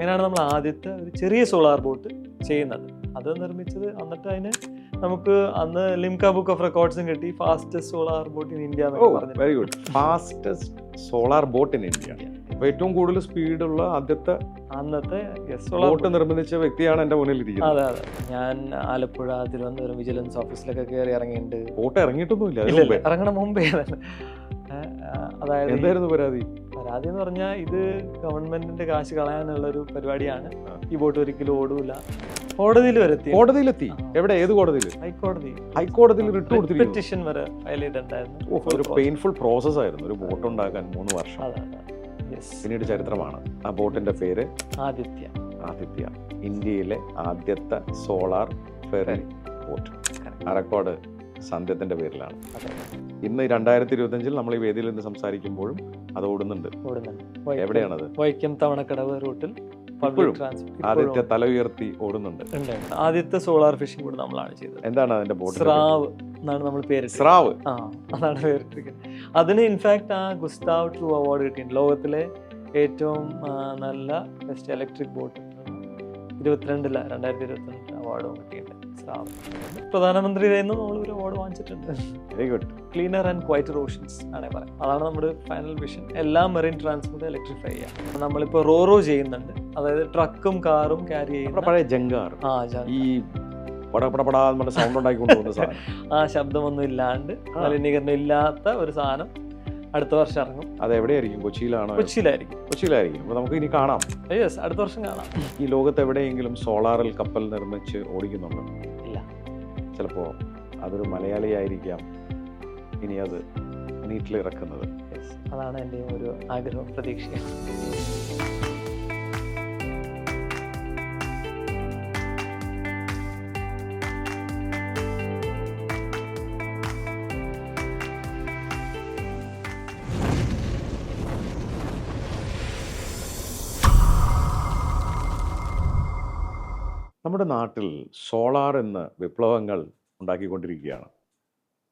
അങ്ങനെയാണ് നമ്മൾ ആദ്യത്തെ ഒരു ചെറിയ സോളാർ ബോട്ട് ചെയ്യുന്നത്. അത് നിർമ്മിച്ചത് എന്നിട്ട് അതിന് നമുക്ക് അന്ന് ലിംക ബുക്ക് ഓഫ് റെക്കോർഡ്സും കിട്ടി. Fastest solar boat in India very good fastest solar boat in India. അപ്പൊ ഏറ്റവും കൂടുതൽ സ്പീഡുള്ള ആദ്യത്തെ അന്നത്തെ ബോട്ട് നിർമ്മിച്ച വ്യക്തിയാണ് എന്റെ മുന്നിൽ ഇരിക്കുന്നത് അതെ അതെ. ഞാൻ ആലപ്പുഴ തിരുവനന്തപുരം വിജിലൻസ് ഓഫീസിലൊക്കെ കയറി ഇറങ്ങിയിട്ടുണ്ട്. ബോട്ട് ഇറങ്ങിയിട്ടൊന്നുമില്ല ഇറങ്ങണ മുമ്പേ. അതായത് എന്തായിരുന്നു പരാതി? പരാതി എന്ന് പറഞ്ഞാൽ ഇത് ഗവൺമെന്റിന്റെ കാശ് കളയാനുള്ള ഒരു പരിപാടിയാണ് ഈ ബോട്ട് ഒരിക്കലും ഓടൂല. കോടതിയിൽ വരെ എത്തി. കോടതിയിലെത്തി? എവിടെ? ഏത് കോടതിയിൽ? ഹൈക്കോടതി. ഹൈക്കോടതിയിൽ റിട്ട് കൊടുത്തിരിക്കുന്നു. പെറ്റിഷൻ വരെ ഫയൽ ചെയ്തിട്ടുണ്ടായിരുന്നു ഒരു പെയിൻഫുൾ പ്രോസസ് ആയിരുന്നു. ഒരു ബോട്ട് ഉണ്ടാക്കാൻ മൂന്ന് വർഷം. പിന്നീട് ചരിത്രമാണ്. ആ ബോട്ടിന്റെ പേര്? ആദിത്യ. ആദിത്യ. ഇന്ത്യയിലെ ആദ്യത്തെ സോളാർ ഫെറി ബോട്ട് ആ റെക്കോർഡ് സന്ധ്യത്തിന്റെ പേരിലാണ്. ഇന്ന് രണ്ടായിരത്തി ഇരുപത്തി അഞ്ചിൽ നമ്മൾ ഈ വേദിയിൽ നിന്ന് സംസാരിക്കുമ്പോഴും അത് ഓടുന്നുണ്ട്. എവിടെയാണത്? വൈക്കം തവണക്കടവ് റൂട്ടിൽ ആദ്യത്തെ പബ്ലിക് ട്രാൻസ്പോർട്ട് ആദിത്യ തല ഉയർത്തി ഓടുന്നുണ്ട്. ആദ്യത്തെ സോളാർ ഫിഷിംഗ് കൂടെ നമ്മളാണ് ചെയ്തത്. എന്താണ് അതിന്റെ ബോട്ട് സ്രാവ് എന്നാണ് നമ്മൾ പേര് സ്രാവ്. ആ അതാണ് പേരിട്ടിരിക്കുന്നത് അതിന് ഇൻഫാക്ട് ആ ഗുസ്താവ് ട്രൂ അവാർഡ് കിട്ടിയിട്ടുണ്ട്. ലോകത്തിലെ ഏറ്റവും നല്ല ബെസ്റ്റ് ഇലക്ട്രിക് ബോട്ട് ഇരുപത്തിരണ്ടില്ല രണ്ടായിരത്തി ഇരുപത്തിരണ്ട് അവാർഡും കിട്ടിയിട്ടുണ്ട്. സ്രാവ് പ്രധാനമന്ത്രിയുടെ നിന്ന് നമ്മൾ ഒരു അവാർഡ് വാങ്ങിച്ചിട്ടുണ്ട്. Very good cleaner and quieter oceans ആണേ പറയാം. അതാണ് നമ്മുടെ ഫൈനൽ വിഷൻ എല്ലാ മെറൈൻ ട്രാൻസ്പോർട്ട് ഇലക്ട്രിഫൈ ചെയ്യാം. നമ്മളിപ്പോൾ റോറോ ചെയ്യുന്നുണ്ട്. അതായത് ട്രക്കും കാറും ക്യാരി ചെയ്യുന്ന പഴയ ജങ്കാർ. ആ ഈ സൗണ്ട് ഉണ്ടാക്കി കൊണ്ടുപോകുന്ന സാധനം. ആ ശബ്ദമൊന്നും ഇല്ലാണ്ട് മലിനീകരണം ഇല്ലാത്ത ഒരു സാധനം അടുത്ത വർഷം ഇറങ്ങും. അത് എവിടെയായിരിക്കും? കൊച്ചിയിലാണോ? കൊച്ചിയിലായിരിക്കും. കൊച്ചിയിലായിരിക്കും. അപ്പൊ നമുക്ക് ഇനി കാണാം. യെസ് അടുത്ത വർഷം കാണാം. ഈ ലോകത്ത് എവിടെയെങ്കിലും സോളാറിൽ കപ്പൽ നിർമ്മിച്ച് ഓടിക്കുന്നുണ്ടോ? ഇല്ല. ചിലപ്പോ അതൊരു മലയാളിയായിരിക്കാം ഇനി അത് നീട്ടിലിറക്കുന്നത് അതാണ് എന്റെ ഒരു ആഗ്രഹം പ്രതീക്ഷ നമ്മുടെ നാട്ടിൽ സോളാർ എന്ന വിപ്ലവങ്ങൾ ഉണ്ടാക്കിക്കൊണ്ടിരിക്കുകയാണ്.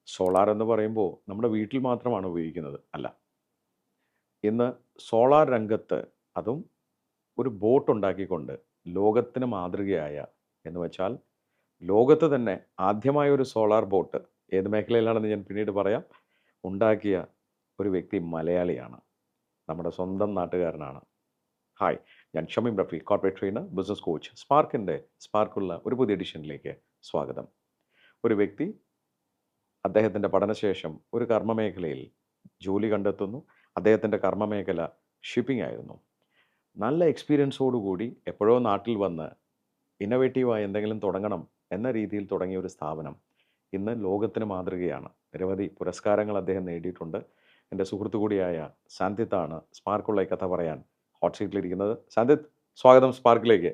സോളാർ എന്ന് പറയുമ്പോൾ നമ്മുടെ വീട്ടിൽ മാത്രമാണ് ഉപയോഗിക്കുന്നത് അല്ല. ഇന്ന് സോളാർ രംഗത്ത് അതും ഒരു ബോട്ട് ഉണ്ടാക്കിക്കൊണ്ട് ലോകത്തിന് മാതൃകയായ എന്ന് വെച്ചാൽ ലോകത്ത് തന്നെ ആദ്യമായ ഒരു സോളാർ ബോട്ട് ഏത് മേഖലയിലാണെന്ന് ഞാൻ പിന്നീട് പറയാം. ഉണ്ടാക്കിയ ഒരു വ്യക്തി മലയാളിയാണ്. നമ്മുടെ സ്വന്തം നാട്ടുകാരനാണ്. ഹായ് ഞാൻ Shameem Rafi corporate trainer business coach സ്പാർക്കിന്റെ സ്പാർക്കുള്ള ഒരു പുതിയ എഡിഷനിലേക്ക് സ്വാഗതം. ഒരു വ്യക്തി അദ്ദേഹത്തിന്റെ പഠനശേഷം ഒരു കർമ്മമേഖലയിൽ ജോലി കണ്ടെത്തുന്നു. അദ്ദേഹത്തിന്റെ കർമ്മമേഖല ഷിപ്പിംഗ് ആയിരുന്നു. നല്ല എക്സ്പീരിയൻസോടുകൂടി എപ്പോഴോ നാട്ടിൽ വന്ന് ഇന്നവേറ്റീവായി എന്തെങ്കിലും തുടങ്ങണം എന്ന രീതിയിൽ തുടങ്ങിയ ഒരു സ്ഥാപനം ഇന്ന് ലോകത്തിന് മാതൃകയാണ്. നിരവധി പുരസ്കാരങ്ങൾ അദ്ദേഹം നേടിയിട്ടുണ്ട്. എന്റെ സുഹൃത്തു കൂടിയായ സാന്തിത്താണ് സ്പാർക്കുള്ള കഥ പറയാൻ ഹോട്ട് സീറ്റിലിരിക്കുന്നത് സാന്തിത്ത് സ്വാഗതം സ്പാർക്കിലേക്ക്.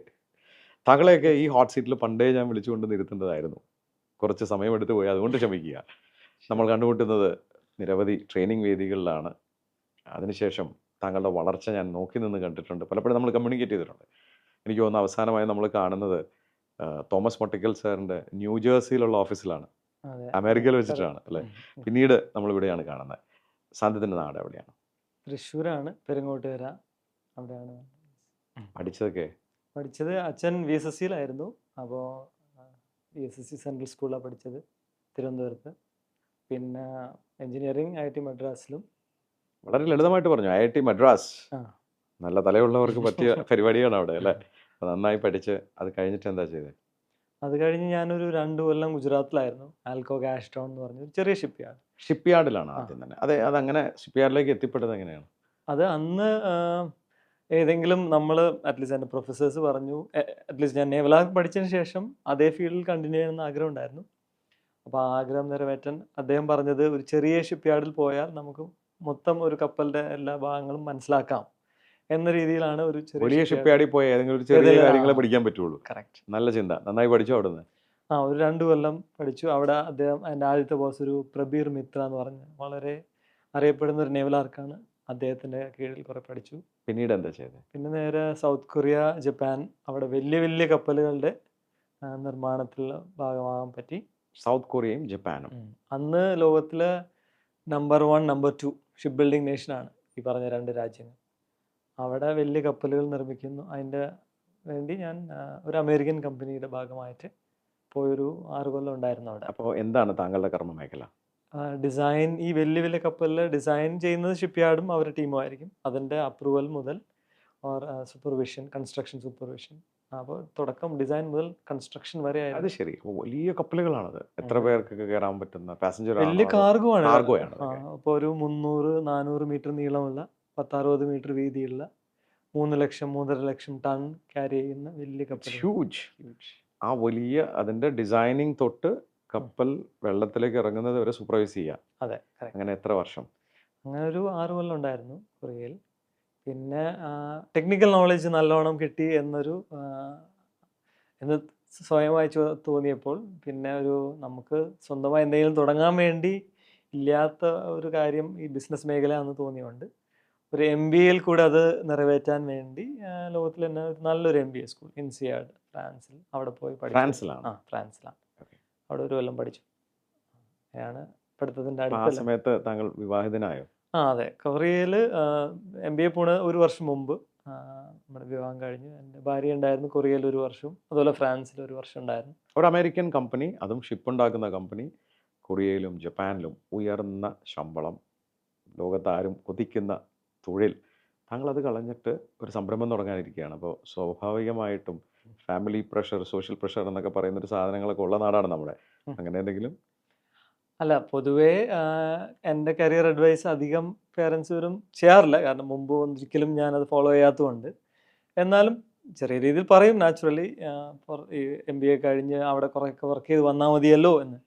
താങ്കളെയൊക്കെ ഈ ഹോട്ട് സീറ്റിൽ പണ്ടേ ഞാൻ വിളിച്ചുകൊണ്ട് നിർത്തേണ്ടതായിരുന്നു കുറച്ച് സമയമെടുത്ത് പോയി. അതുകൊണ്ട് ക്ഷമിക്കുക. നമ്മൾ കണ്ടുമുട്ടുന്നത് നിരവധി ട്രെയിനിങ് വേദികളിലാണ്. അതിനുശേഷം താങ്കളുടെ വളർച്ച ഞാൻ നോക്കി നിന്ന് കണ്ടിട്ടുണ്ട്. പലപ്പോഴും നമ്മൾ കമ്മ്യൂണിക്കേറ്റ് ചെയ്തിട്ടുണ്ട്. എനിക്ക് തോന്നുന്നു അവസാനമായി നമ്മൾ കാണുന്നത് തോമസ് മൊട്ടിക്കൽ സാറിന്റെ ന്യൂജേഴ്സിയിലുള്ള ഓഫീസിലാണ്. അമേരിക്കയിൽ വെച്ചിട്ടാണ് അല്ലേ. പിന്നീട് നമ്മൾ ഇവിടെയാണ് കാണുന്നത്. സാന്ധ്യത്തിന്റെ നാട് എവിടെയാണ്? തൃശ്ശൂരാണ്. പെരുങ്ങോട്ടുകര അവിടെയാണ്. പഠിച്ചതൊക്കെ? പഠിച്ചത് അച്ഛൻ വി എസ് എസ് സിയിലായിരുന്നു അപ്പോൾ എസ് എസ് സി സെൻട്രൽ സ്കൂളിലാണ് പഠിച്ചത് തിരുവനന്തപുരത്ത്. പിന്നെ എഞ്ചിനീയറിംഗ് ഐ ടി മദ്രാസിലും. വളരെ ലളിതമായിട്ട് പറഞ്ഞു ഐ ടി മദ്രാസ്. നല്ല തലയുള്ളവർക്ക് പറ്റിയ പരിപാടിയാണ് അവിടെ അല്ലേ? നന്നായി പഠിച്ച് അത് കഴിഞ്ഞിട്ട് എന്താ ചെയ്തത് അത് കഴിഞ്ഞ് ഞാനൊരു രണ്ട് കൊല്ലം ഗുജറാത്തിലായിരുന്നു. ആൽക്കോ ഗാസ്റ്റോൺ എന്ന് പറഞ്ഞ ചെറിയ ഷിപ്പ് യാർഡ് ഷിപ്പ് യാർഡിലാണ് ആദ്യം തന്നെ. അതെ അതങ്ങനെ ഷിപ്പ് യാർഡിലേക്ക് എത്തിപ്പെട്ടത് എങ്ങനെയാണ്? അത് അന്ന് ഏതെങ്കിലും നമ്മൾ അറ്റ്ലീസ്റ്റ് എന്റെ പ്രൊഫസേഴ്സ് പറഞ്ഞു അറ്റ്ലീസ്റ്റ് ഞാൻ നേവലാ പഠിച്ചതിന് ശേഷം അതേ ഫീൽഡിൽ കണ്ടിന്യൂ ചെയ്യണം ചെയ്യണമെന്ന് ആഗ്രഹം ഉണ്ടായിരുന്നു. അപ്പോൾ ആ ആഗ്രഹം നിറവേറ്റാൻ അദ്ദേഹം പറഞ്ഞത് ഒരു ചെറിയ ഷിപ്പ് യാർഡിൽ പോയാൽ നമുക്ക് മൊത്തം ഒരു കപ്പലിന്റെ എല്ലാ ഭാഗങ്ങളും മനസ്സിലാക്കാം എന്ന രീതിയിലാണ് ഒരു ചെറിയ ഷിപ്പ് യാർഡിൽ പോയ ഏതെങ്കിലും ഒരു ചെറിയ കാര്യങ്ങളെ. പഠിക്കാൻ പറ്റുള്ളൂ. കറക്റ്റ് നല്ല ചിന്ത. നന്നായി പഠിച്ചു അവിടുന്ന്? ആ ഒരു രണ്ട് കൊല്ലം പഠിച്ചു. അവിടെ അദ്ദേഹം എന്റെ ആദ്യത്തെ ബോസ് ഒരു പ്രബീർ മിത്ര എന്ന് പറഞ്ഞ് വളരെ അറിയപ്പെടുന്ന ഒരു നേവലാർക്കാണ് അദ്ദേഹത്തിന്റെ കീഴിൽ കുറേ പഠിച്ചു. പിന്നീട് എന്താ ചെയ്തത് പിന്നെ നേരെ സൗത്ത് കൊറിയ ജപ്പാൻ അവിടെ വലിയ വലിയ കപ്പലുകളുടെ നിർമ്മാണത്തിൽ ഭാഗമാകാൻ പറ്റി. സൗത്ത് കൊറിയയും ജപ്പാനും. അന്ന് ലോകത്തിലെ number one number two ship building നേഷനാണ് ഈ പറഞ്ഞ രണ്ട് രാജ്യങ്ങൾ. അവിടെ വലിയ കപ്പലുകൾ നിർമ്മിക്കുന്നു. അതിന്റെ വേണ്ടി ഞാൻ ഒരു അമേരിക്കൻ കമ്പനിയുടെ ഭാഗമായിട്ട് പോയൊരു ആറ് കൊല്ലം ഉണ്ടായിരുന്നു അവിടെ. അപ്പോൾ എന്താണ് താങ്കളുടെ കർമ്മ മേഖല ഡിസൈൻ ഈ വലിയ വലിയ കപ്പലിൽ ഡിസൈൻ ചെയ്യുന്നത് ഷിപ്പ് യാർഡും അവരുടെ ടീമും ആയിരിക്കും. അതിന്റെ അപ്രൂവൽ മുതൽ ഓർ സൂപ്പർവിഷൻ കൺസ്ട്രക്ഷൻ സൂപ്പർവിഷൻ അപ്പോൾ തുടക്കം ഡിസൈൻ മുതൽ കൺസ്ട്രക്ഷൻ വരെ അത് ശരി. വലിയ കപ്പലുകളാണത്. എത്ര. പേർക്കൊക്കെ കയറാൻ പറ്റുന്ന പാസഞ്ചർ വലിയ കാർഗോ ആണ്. കാർഗോ ആണ് അപ്പോൾ ഒരു മുന്നൂറ് നാനൂറ് മീറ്റർ നീളമുള്ള പത്തറുപത് മീറ്റർ വീതിയുള്ള മൂന്ന് ലക്ഷം മൂന്നര ലക്ഷം ടൺ ക്യാരി ചെയ്യുന്ന വലിയ കപ്പൽ ഹ്യൂജ് ആ വലിയ അതിന്റെ ഡിസൈനിങ് തൊട്ട് കപ്പൽ വെള്ളത്തിലേക്ക് ഇറങ്ങുന്നത് വരെ സൂപ്പർവൈസ് ചെയ്യാം. അതെ അങ്ങനെ എത്ര വർഷം? അങ്ങനെ ഒരു ആറ് കൊല്ലം ഉണ്ടായിരുന്നു കൊറിയയിൽ പിന്നെ ടെക്നിക്കൽ നോളജ് നല്ലോണം കിട്ടി എന്നൊരു എന്ന് സ്വയമായി തോന്നിയപ്പോൾ പിന്നെ ഒരു നമുക്ക് സ്വന്തമായി എന്തെങ്കിലും തുടങ്ങാൻ വേണ്ടി ഇല്ലാത്ത ഒരു കാര്യം ഈ ബിസിനസ് മേഖല എന്ന് തോന്നിയുണ്ട് ഒരു എം ബി എയിൽ കൂടെ അത് നിറവേറ്റാൻ വേണ്ടി ലോകത്തിൽ തന്നെ നല്ലൊരു M B A school INSEAD ഫ്രാൻസിൽ. അവിടെ പോയി പഠിച്ചു. ഫ്രാൻസിലാണ്? ആ ഫ്രാൻസിലാണ്. അവിടെ ഒരു കൊല്ലം പഠിച്ചു. ആണ് പഠിത്തത്തിന്റെ ആ അടുത്ത സമയത്ത് താങ്കൾ വിവാഹിതനായോ? ആ അതെ. കൊറിയയിൽ എം ബി എ പോണ ഒരു വർഷം മുമ്പ് നമ്മുടെ വിവാഹം കഴിഞ്ഞു എന്റെ ഭാര്യ ഉണ്ടായിരുന്നു കൊറിയയിൽ ഒരു വർഷവും അതുപോലെ ഫ്രാൻസിൽ ഒരു വർഷം ഉണ്ടായിരുന്നു. ഒരു അമേരിക്കൻ കമ്പനി അതും ഷിപ്പ് ഉണ്ടാക്കുന്ന കമ്പനി കൊറിയയിലും ജപ്പാനിലും ഉയർന്ന ശമ്പളം ലോകത്താരും കൊതിക്കുന്ന തൊഴിൽ താങ്കൾ അത് കളഞ്ഞിട്ട് ഒരു സംരംഭം തുടങ്ങാനിരിക്കുകയാണ്. അപ്പോൾ സ്വാഭാവികമായിട്ടും ഫാമിലി പ്രഷർ സോഷ്യൽ പ്രഷർ എന്നൊക്കെ പറയുന്ന ഒരു സാധനങ്ങളൊക്കെ ഉള്ള നാടാണ് നമ്മുടെ. അങ്ങനെ എന്തെങ്കിലും? അല്ല പൊതുവേ എന്റെ കരിയർ അഡ്വൈസ് അധികം പേരൻസ് വരും ചെയ്യാറില്ല. കാരണം മുമ്പ് ഒരിക്കലും ഞാനത് ഫോളോ ചെയ്യാത്തതുകൊണ്ട്. എന്നാലും ചെറിയ രീതിയിൽ പറയും നാച്ചുറലി എം ബി എ കഴിഞ്ഞ് അവിടെ കുറേയൊക്കെ വർക്ക് ചെയ്ത് വന്നാൽ മതിയല്ലോ എന്ന്.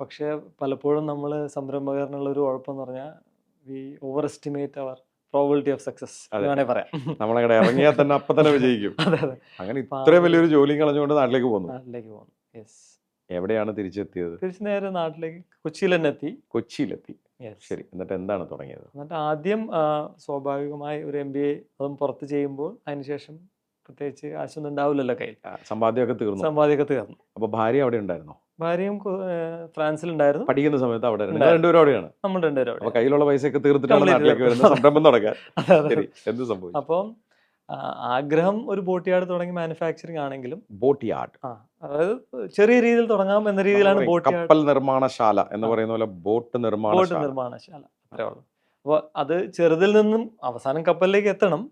പക്ഷേ പലപ്പോഴും നമ്മൾ സംരംഭകരനുള്ള ഒരു കുഴപ്പമെന്ന് പറഞ്ഞാൽ we over estimate our probability of success. വേണേൽ പറയാം. നമ്മളങ്ങനെ ഇറങ്ങിയാൽ തന്നെ അപ്പൊ തന്നെ വിജയിക്കും. അതെ അതെ. അങ്ങനെ ഇത്രയും വലിയൊരു ജോലിയും കളഞ്ഞുകൊണ്ട് നാട്ടിലേക്ക് പോകുന്നു. നാട്ടിലേക്ക് പോകുന്നു. യെസ് എവിടെയാണ് തിരിച്ചെത്തിയത്? തിരിച്ചു നേരെ നാട്ടിലേക്ക് കൊച്ചിയിൽ തന്നെ എത്തി. കൊച്ചിയിലെത്തി. ശരി. എന്നിട്ട് എന്താണ് തുടങ്ങിയത്? എന്നിട്ട് ആദ്യം സ്വാഭാവികമായി ഒരു എം ബി എ അതും പുറത്ത് ചെയ്യുമ്പോൾ അതിനുശേഷം പ്രത്യേകിച്ച് കാശൊന്നും ഉണ്ടാവില്ലല്ലോ കയ്യിൽ. സമ്പാദ്യമൊക്കെ തീർന്നു. സമ്പാദ്യമൊക്കെ തീർന്നു. അപ്പൊ ഭാര്യ അവിടെ ഉണ്ടായിരുന്നോ? ഭാര്യയും ഫ്രാൻസിൽ ഉണ്ടായിരുന്നു ഫ്രാൻസിലുണ്ടായിരുന്നു. പഠിക്കുന്ന സമയത്ത് അവിടെ രണ്ടുപേരോടെയാണ്. രണ്ടുപേരും അവിടെയാണ്. നമ്മൾ രണ്ടുപേരും അപ്പൊ അവിടെ കയ്യിലുള്ള പൈസയൊക്കെ തീർത്തിട്ടാണ് നാട്ടിലേക്ക്. വരുന്നത്. സംരംഭം തുടങ്ങാൻ. എന്ത് സംഭവിച്ചു? അപ്പം ആഗ്രഹം ഒരു ബോട്ട് യാർഡ് തുടങ്ങി മാനുഫാക്ചറിങ് ആണെങ്കിലും ബോട്ട് യാർഡ് അതായത് ചെറിയ രീതിയിൽ തുടങ്ങാം എന്ന രീതിയിലാണ് ബോട്ട് കപ്പൽ നിർമ്മാണശാല എന്ന്. പറയുന്ന പോലെ ബോട്ട് നിർമ്മാണ ബോട്ട് നിർമ്മാണശാല. നിർമ്മാണശാല. അത്രേ ഉള്ളൂ. അപ്പോൾ അത് ചെറുതിൽ നിന്നും അവസാനം കപ്പലിലേക്ക് എത്തണം.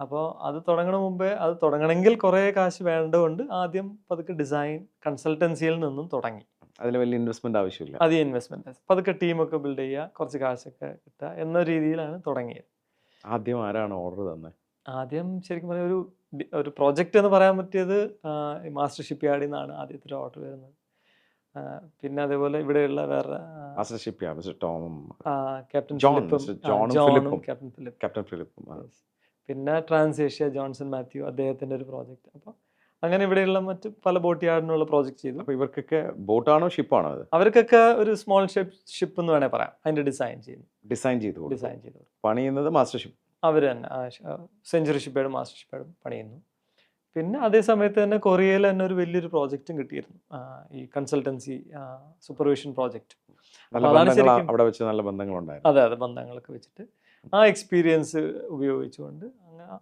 അപ്പോൾ അത് തുടങ്ങണ മുമ്പേ അത് തുടങ്ങണമെങ്കിൽ കുറേ കാശ് വേണ്ടതുകൊണ്ട് ആദ്യം പതുക്കെ ഡിസൈൻ കൺസൾട്ടൻസിയിൽ നിന്നും തുടങ്ങി. അതിൽ വലിയ ഇൻവെസ്റ്റ്മെന്റ് ആവശ്യമില്ല. അധികം ഇൻവെസ്റ്റ്മെന്റ് പതുക്കെ ടീമൊക്കെ ബിൽഡ് ചെയ്യുക കുറച്ച് കാശൊക്കെ കിട്ടുക എന്ന രീതിയിലാണ് തുടങ്ങിയത്. ആദ്യം ആരാണ് ഓർഡർ തന്നെ? ആദ്യം ശരിക്കും പറഞ്ഞാൽ ഒരു ഒരു പ്രോജക്റ്റ് എന്ന് പറയാൻ പറ്റിയത് മാസ്റ്റർ ഷിപ്പ് യാർഡിൽ നിന്നാണ് ആദ്യത്തെ ഒരു ഓർഡർ വരുന്നത്. പിന്നെ അതേപോലെ ഇവിടെയുള്ള വേറെ മാസ്റ്റർ ഷിപ്പ് ടോമും ക്യാപ്റ്റൻ ജോണും. ക്യാപ്റ്റൻ ഫിലിപ്പ് പിന്നെ ട്രാൻസേഷ്യ ജോൺസൺ മാത്യു അദ്ദേഹത്തിന്റെ ഒരു പ്രോജക്റ്റ്. അപ്പോൾ അങ്ങനെ ഇവിടെയുള്ള മറ്റ് പല ബോട്ട് യാർഡിനുള്ള പ്രോജക്റ്റ് ചെയ്തു. അപ്പോൾ ഇവർക്കൊക്കെ ബോട്ടാണോ ഷിപ്പാണോ അത്? അവർക്കൊക്കെ ഒരു സ്മോൾ ഷിപ്പ് ഷിപ്പ് എന്ന് വേണേൽ പറയാം. അതിന്റെ ഡിസൈൻ ചെയ്യുന്നു ഡിസൈൻ ചെയ്തു ഡിസൈൻ ചെയ്തു പണിയുന്നത് മാസ്റ്റർ ഷിപ്പ്. അവർ തന്നെ സെഞ്ചുറി ഷിപ്പേഡും മാസ്റ്റർ ഷിപ്പേഡും പണിയുന്നു. പിന്നെ അതേ സമയത്ത് തന്നെ കൊറിയയിൽ തന്നെ ഒരു വലിയൊരു പ്രോജക്റ്റും കിട്ടിയിരുന്നു. ഈ കൺസൾട്ടൻസി സൂപ്പർവിഷൻ പ്രോജക്റ്റ്. അവിടെ വെച്ച് നല്ല ബന്ധങ്ങളുണ്ടായിരുന്നു. അതെ അതെ ബന്ധങ്ങളൊക്കെ വെച്ചിട്ട് ആ എക്സ്പീരിയൻസ് ഉപയോഗിച്ചുകൊണ്ട്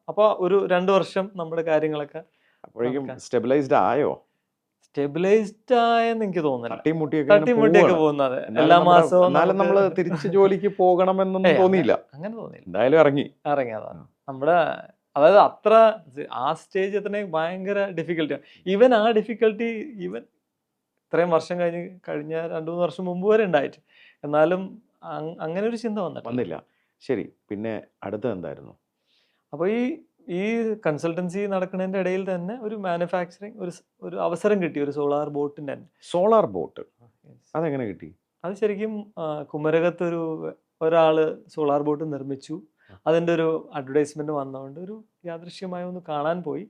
അപ്പോൾ ഒരു രണ്ട് വർഷം നമ്മുടെ കാര്യങ്ങളൊക്കെ അപ്പോഴേക്കും സ്റ്റെബിലൈസ്ഡ് ആയോ? സ്റ്റെബിലൈസ്ഡ് ആയെന്ന് എനിക്ക് തോന്നുന്നില്ല. തട്ടിമുട്ടിയൊക്കെ തട്ടിമുട്ടിയൊക്കെ. പോകുന്നത്. എല്ലാ മാസവും എന്നാലും നമ്മൾ തിരിച്ച് ജോലിക്ക് പോകണമെന്നൊന്നും തോന്നിയില്ല. അങ്ങനെ തോന്നിയില്ല. എന്തായാലും ഇറങ്ങി. ഇറങ്ങിയതാണ് നമ്മുടെ അതായത് അത്ര ആ സ്റ്റേജ് എത്തണേ ഭയങ്കര ഡിഫിക്കൽട്ടിയാണ് ഈവൻ ആ ഡിഫിക്കൽട്ടി ഈവൻ ഇത്രയും വർഷം കഴിഞ്ഞ് കഴിഞ്ഞ രണ്ടു മൂന്ന് വർഷം മുമ്പ് വരെ ഉണ്ടായിട്ട്. എന്നാലും അങ്ങനെ ഒരു ചിന്ത വന്നില്ല. ശരി. പിന്നെ അടുത്തത് എന്തായിരുന്നു? അപ്പോൾ ഈ ഈ കൺസൾട്ടൻസി നടക്കുന്നതിന്റെ ഇടയിൽ തന്നെ ഒരു മാനുഫാക്ചറിങ് ഒരു ഒരു അവസരം കിട്ടി ഒരു സോളാർ ബോട്ടിന്റെ തന്നെ. സോളാർ ബോട്ട് അതെങ്ങനെ കിട്ടി? അത് ശരിക്കും കുമരകത്തൊരു കുമരകത്ത് ഒരു ഒരാൾ സോളാർ ബോട്ട് നിർമ്മിച്ചു അതിന്റെ ഒരു അഡ്വർടൈസ്മെന്റ് വന്നതുകൊണ്ട് ഒരു യാദൃശ്യമായി ഒന്ന് കാണാൻ പോയി.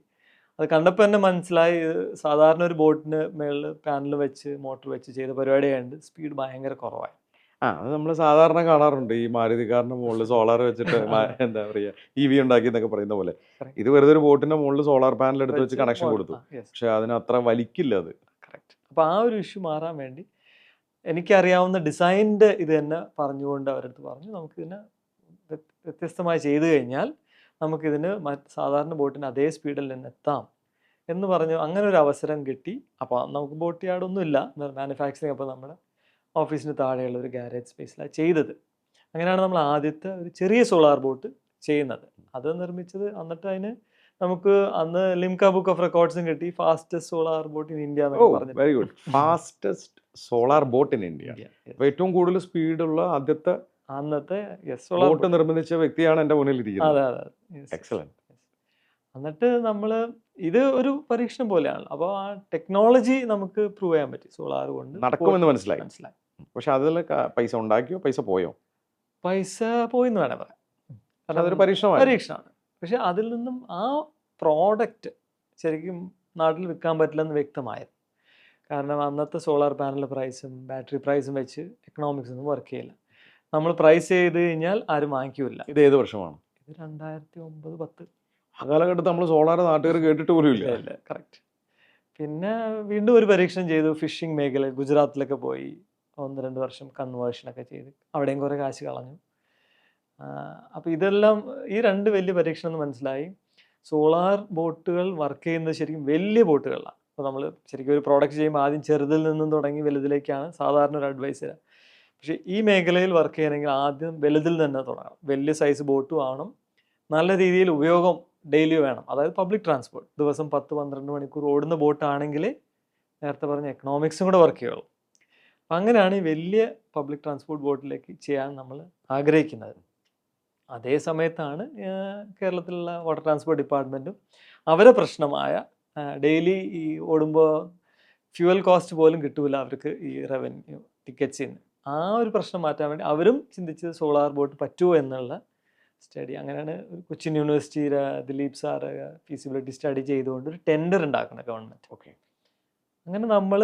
അത് കണ്ടപ്പോൾ തന്നെ മനസ്സിലായി സാധാരണ ഒരു ബോട്ടിന് മേളിൽ പാനൽ വെച്ച് മോട്ടോർ വെച്ച് ചെയ്ത പരിപാടിയായത് സ്പീഡ് ഭയങ്കര കുറവായി. ആ അത് നമ്മൾ സാധാരണ കാണാറുണ്ട്. ഈ മാരുതിക്കാരന്റെ മുകളിൽ സോളാർ വെച്ചിട്ട് മാ- എന്താ പറയുക ഇ വി ഉണ്ടാക്കി എന്നൊക്കെ പറയുന്ന പോലെ. ഇത് വെറുതെ ഒരു ബോട്ടിന്റെ മുകളിൽ സോളാർ പാനൽ എടുത്ത് വെച്ച് കണക്ഷൻ കൊടുത്തു. പക്ഷെ അതിന് അത്ര വലിക്കില്ല അത്. കറക്റ്റ് അപ്പോൾ ആ ഒരു ഇഷ്യൂ മാറാൻ വേണ്ടി എനിക്കറിയാവുന്ന ഡിസൈനിന്റെ ഇത് തന്നെ പറഞ്ഞുകൊണ്ട് അവരടുത്ത് പറഞ്ഞു. നമുക്ക് ഇതിനെ വ്യത്- വ്യത്യസ്തമായി ചെയ്തു കഴിഞ്ഞാൽ നമുക്കിതിന് മറ്റ് സാധാരണ ബോട്ടിന് അതേ സ്പീഡിൽ നിന്ന് എത്താം എന്ന് പറഞ്ഞു അങ്ങനെ ഒരു അവസരം കിട്ടി. അപ്പോൾ നമുക്ക് ബോട്ട് യാർഡൊന്നുമില്ല മാനുഫാക്ചറിങ് അപ്പോൾ നമ്മുടെ ഓഫീസിന് താഴെയുള്ള ഒരു ഗാരേജ് സ്പേസിലാണ് ചെയ്തത്. അങ്ങനെയാണ് നമ്മൾ ആദ്യത്തെ ഒരു ചെറിയ സോളാർ ബോട്ട് ചെയ്യുന്നത്. അത് നിർമ്മിച്ചത് എന്നിട്ട് അതിന് നമുക്ക് അന്ന് ലിംക ബുക്ക് ഓഫ് റെക്കോർഡ്സും കിട്ടി. Fastest solar boat in India very good fastest solar boat in India. ഏറ്റവും കൂടുതൽ സ്പീഡുള്ള ആദ്യത്തെ അന്നത്തെ ബോട്ട് നിർമ്മിച്ച വ്യക്തിയാണ് എന്റെ മുന്നിൽ ഇരിക്കുന്നത് അതെ അതെ. എക്സലന്റ് എന്നിട്ട് നമ്മൾ ഇത് ഒരു പരീക്ഷണം പോലെയാണ്. അപ്പോൾ ആ ടെക്നോളജി നമുക്ക് പ്രൂവ് ചെയ്യാൻ പറ്റി. സോളാർ കൊണ്ട് നടക്കുമെന്ന് മനസ്സിലായി. മനസ്സിലായി. പക്ഷെ അതിൽ പൈസ ഉണ്ടാക്കിയോ? പൈസ പോയോ? പൈസ പോയി എന്ന് വേണേ പറയാം പക്ഷെ അതൊരു പരീക്ഷണമാണ് പരീക്ഷണമാണ്. പക്ഷെ അതിൽ നിന്നും ആ പ്രോഡക്റ്റ് ശരിക്കും നാട്ടിൽ വിൽക്കാൻ പറ്റില്ലെന്ന് വ്യക്തമായത്. കാരണം അന്നത്തെ സോളാർ പാനൽ പ്രൈസും ബാറ്ററി പ്രൈസും വെച്ച് എക്കണോമിക്സ് ഒന്നും വർക്ക് ചെയ്യില്ല. നമ്മൾ പ്രൈസ് ചെയ്ത് കഴിഞ്ഞാൽ ആരും വാങ്ങിക്കൂല ഇത് ഏത് വർഷമാണ്? ഇത് രണ്ടായിരത്തി ഒമ്പത് പത്ത്. ആ കാലഘട്ടത്തിൽ നമ്മൾ സോളാർ നാട്ടുകാർ കേട്ടിട്ട് പോലും ഇല്ല. ഇല്ല കറക്റ്റ് പിന്നെ വീണ്ടും ഒരു പരീക്ഷണം ചെയ്തു. ഫിഷിംഗ് മേഖല ഗുജറാത്തിലൊക്കെ പോയി. ഒന്ന് രണ്ട് വർഷം കൺവേർഷനൊക്കെ ചെയ്ത് അവിടെയും കുറേ കാശ് കളഞ്ഞു. അപ്പോൾ ഇതെല്ലാം ഈ രണ്ട് വലിയ പരീക്ഷണം എന്ന് മനസ്സിലായി. സോളാർ ബോട്ടുകൾ വർക്ക് ചെയ്യുന്നത് ശരിക്കും വലിയ ബോട്ടുകളിലാണ് അപ്പോൾ നമ്മൾ ശരിക്കും ഒരു പ്രോഡക്റ്റ് ചെയ്യുമ്പോൾ ആദ്യം ചെറുതിൽ നിന്നും തുടങ്ങി വലുതിലേക്കാണ് സാധാരണ ഒരു അഡ്വൈസ് തരാം പക്ഷേ ഈ മേഖലയിൽ വർക്ക് ചെയ്യണമെങ്കിൽ ആദ്യം വലുതിൽ തന്നെ തുടങ്ങണം. വലിയ സൈസ് ബോട്ടും ആവണം നല്ല രീതിയിൽ ഉപയോഗം ഡെയിലി വേണം. അതായത് പബ്ലിക് ട്രാൻസ്പോർട്ട് ദിവസം പത്ത് പന്ത്രണ്ട് മണിക്കൂർ ഓടുന്ന ബോട്ടാണെങ്കിൽ നേരത്തെ പറഞ്ഞ എക്കണോമിക്സും കൂടെ വർക്ക് ചെയ്യുള്ളൂ. അങ്ങനെയാണ് ഈ വലിയ പബ്ലിക് ട്രാൻസ്പോർട്ട് ബോർഡിലേക്ക് ചെയ്യാൻ നമ്മൾ ആഗ്രഹിക്കുന്നത്. അതേ സമയത്താണ് കേരളത്തിലുള്ള വാട്ടർ ട്രാൻസ്പോർട്ട് ഡിപ്പാർട്ട്മെന്റും അവരെ പ്രശ്നമായ ഡെയിലി ഈ ഓടുമ്പോൾ ഫ്യൂവൽ കോസ്റ്റ് പോലും കിട്ടൂല അവർക്ക് ഈ റവന്യൂ ടിക്കറ്റ്സിന് ആ ഒരു പ്രശ്നം മാറ്റാൻ വേണ്ടി അവരും ചിന്തിച്ചത് സോളാർ ബോട്ട് പറ്റുമോ എന്നുള്ള സ്റ്റഡി അങ്ങനെയാണ് കൊച്ചിൻ യൂണിവേഴ്സിറ്റിയിലെ ദിലീപ് സാറ് ഫീസിബിലിറ്റി സ്റ്റഡി ചെയ്തുകൊണ്ട് ഒരു ടെൻഡർ ഉണ്ടാക്കണം ഗവൺമെന്റ് ഓക്കെ അങ്ങനെ നമ്മൾ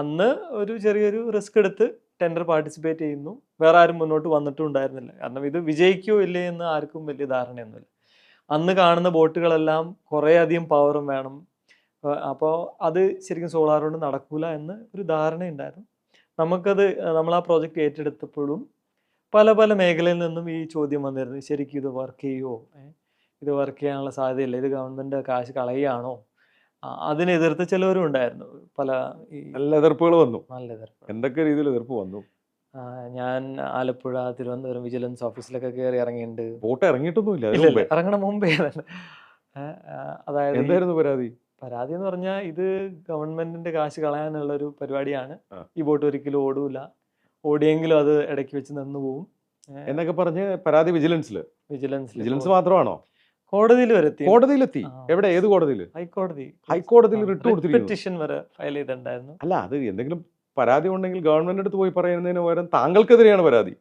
അന്ന് ഒരു ചെറിയൊരു റിസ്ക് എടുത്ത് ടെൻഡർ പാർട്ടിസിപ്പേറ്റ് ചെയ്യുന്നു. വേറെ ആരും മുന്നോട്ട് വന്നിട്ടും ഉണ്ടായിരുന്നില്ല കാരണം ഇത് വിജയിക്കോ ഇല്ലേ എന്ന് ആർക്കും വലിയ ധാരണയൊന്നുമില്ല. അന്ന് കാണുന്ന ബോട്ടുകളെല്ലാം കുറേ അധികം പവറും വേണം. അപ്പോൾ അത് ശരിക്കും സോളാർ കൊണ്ട് നടക്കൂല എന്ന് ഒരു ധാരണയുണ്ടായിരുന്നു. നമുക്കത് നമ്മൾ ആ പ്രോജക്റ്റ് ഏറ്റെടുത്തപ്പോഴും പല പല മേഖലയിൽ നിന്നും ഈ ചോദ്യം വന്നിരുന്നു. ശരിക്കും ഇത് വർക്ക് ചെയ്യുമോ ഇത് വർക്ക് ചെയ്യാനുള്ള സാധ്യതയില്ല. ഇത് ഗവൺമെന്റ് കാശ് കളയുകയാണോ? ആ, അതിനെ എതിർത്ത ചിലവരും ഉണ്ടായിരുന്നു പല നല്ല എതിർപ്പുകൾ വന്നു. നല്ല എതിർപ്പ്. എന്തൊക്കെ രീതിയിൽ എതിർപ്പ് വന്നു? ഞാൻ ആലപ്പുഴ തിരുവനന്തപുരം വിജിലൻസ് ഓഫീസിലൊക്കെ കയറി ഇറങ്ങിയിട്ടുണ്ട് ബോട്ട് ഇറങ്ങിയിട്ടൊന്നുമില്ല. ഇറങ്ങണ മുമ്പേ അതായത് എന്തായിരുന്നു പരാതി? പരാതി എന്ന് പറഞ്ഞാൽ ഇത് ഗവൺമെന്റിന്റെ കാശ് കളയാനുള്ള ഒരു പരിപാടിയാണ്. ഈ ബോട്ട് ഒരിക്കലും ഓടൂല. ഓടിയെങ്കിലും അത് ഇടയ്ക്ക് വെച്ച് നിന്ന് പോവും. എന്നൊക്കെ പറഞ്ഞ് പരാതി വിജിലൻസിൽ വിജിലൻസ് വിജിലൻസ് മാത്രമാണോ? കോടതിയിൽ വരെ എത്തി. കോടതിയിലെത്തി എവിടെ? ഏത് കോടതിയിൽ? ഹൈക്കോടതി. ഹൈക്കോടതിയിൽ റിട്ട് കൊടുത്തിരിക്കുന്നു വരെ ഫയൽ ചെയ്തിട്ടുണ്ടായിരുന്നു. അല്ല അത് എന്തെങ്കിലും പരാതി ഉണ്ടെങ്കിൽ ഗവൺമെന്റ് അടുത്ത് പോയി പറയുന്നതിന് പകരം താങ്കൾക്കെതിരെയാണ് പരാതി.